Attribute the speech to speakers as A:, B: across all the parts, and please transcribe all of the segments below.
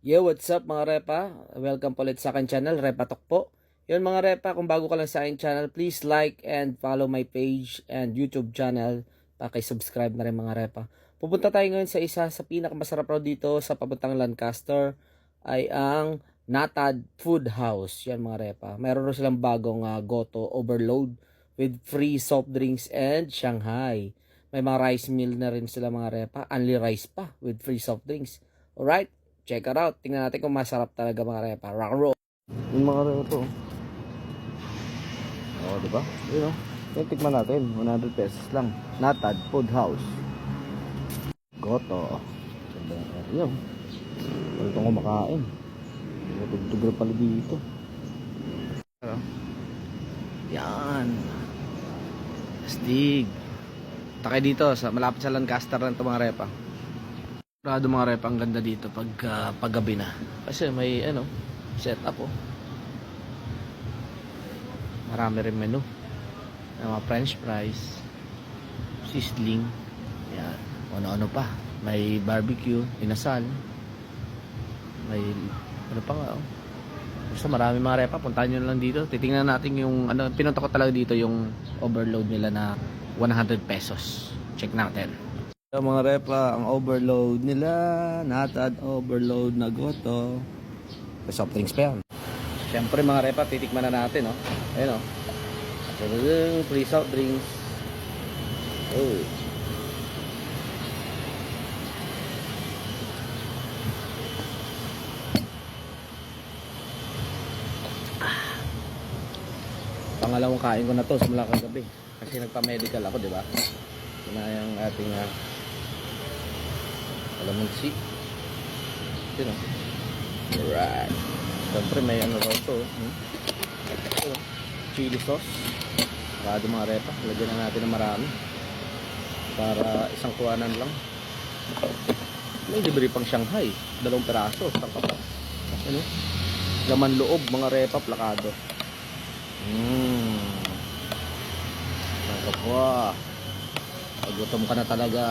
A: Yo, what's up mga repa? Welcome po ulit sa akin channel, Repa Talk po. Yun mga repa, kung bago ka lang sa akin channel, please like and follow my page and YouTube channel. Pakisubscribe na rin mga repa. Pupunta tayo ngayon sa isa sa pinakamasarap raw dito sa papuntang Lancaster ay ang Natad Food House. Yan mga repa. Meron raw silang bagong ah, Goto Overload with free soft drinks and Shanghai. May mga rice meal na rin sila mga repa. Only rice pa with free soft drinks. Alright? Check it out. Tingnan natin kung masarap talaga mga repa. Rock and roll. Yung mga repa. Oo, di ba? Yun o. Yung tikman natin. 100 pesos lang. Natad Food House. Goto. Ganda ng area. oh. Wala itong kumakain. Tugtog na pala dito. Yan. Astig. Takay dito, sa, malapit sa Lancaster lang ito mga repa. Rado mga repa, ang ganda dito pag ah, paggabi na. Kasi may ano, setup oh. Marami rin menu. May mga french fries, sizzling, yan, ano-ano pa. May barbecue, inasal, may ano pa nga oh. Basta marami mga repa, puntahan nyo na lang dito. Titingnan natin yung, ano, pinunta ko talaga dito yung overload nila na 100 pesos. Check natin. So, mga repa, ang overload nila, natad overload na goto. May soft drinks pa yan. Siyempre mga repa, titikman na natin, no? Ayun, no? Tadadang, Free soft drinks. Oh. Pangalawang kain ko na to simula kagabi. Kasi nagpa-medical ako, di ba? Na yung ating uh, alamansi. Ito no? Alright. Siyempre may ano raw to. Hmm? Ito, chili sauce. Para mga repa. Lagyan na natin ng marami. Para isang kuwanan lang. May libre pang Shanghai. Dalawang peraso. Isang kapat. Ano? Laman loob, mga repa, plakado. Mmm. Isang kapwa. Pagutom ka na talaga.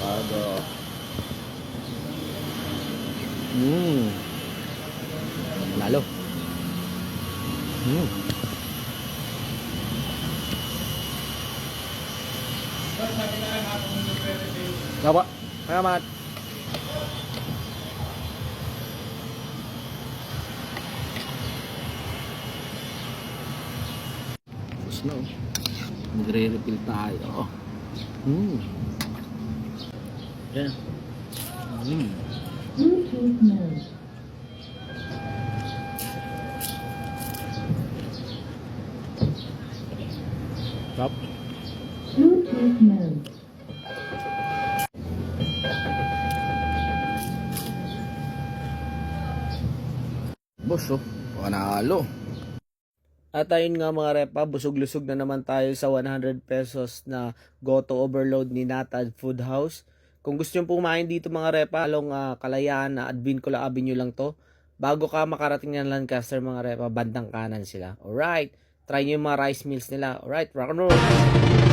A: Pago. Mmm. Nalo. Mmm. Apa? Salamat. Tapos na oh. Magre-refill tayo. Mm. Yan. Mm.
B: Bluetooth mode.
A: Stop.
B: Bluetooth mode.
A: Boss, oh. Panalo. At ayun nga mga repa, busog-lusog na naman tayo sa 100 pesos na Goto Overload ni Natad Food House. Kung gusto nyo pumain dito mga repa, along ah, Kalayaan na Advincula Avenue lang to. Bago ka makarating ng Lancaster mga repa, bandang kanan sila. Alright, try nyo yung mga rice meals nila. Alright, rock and roll!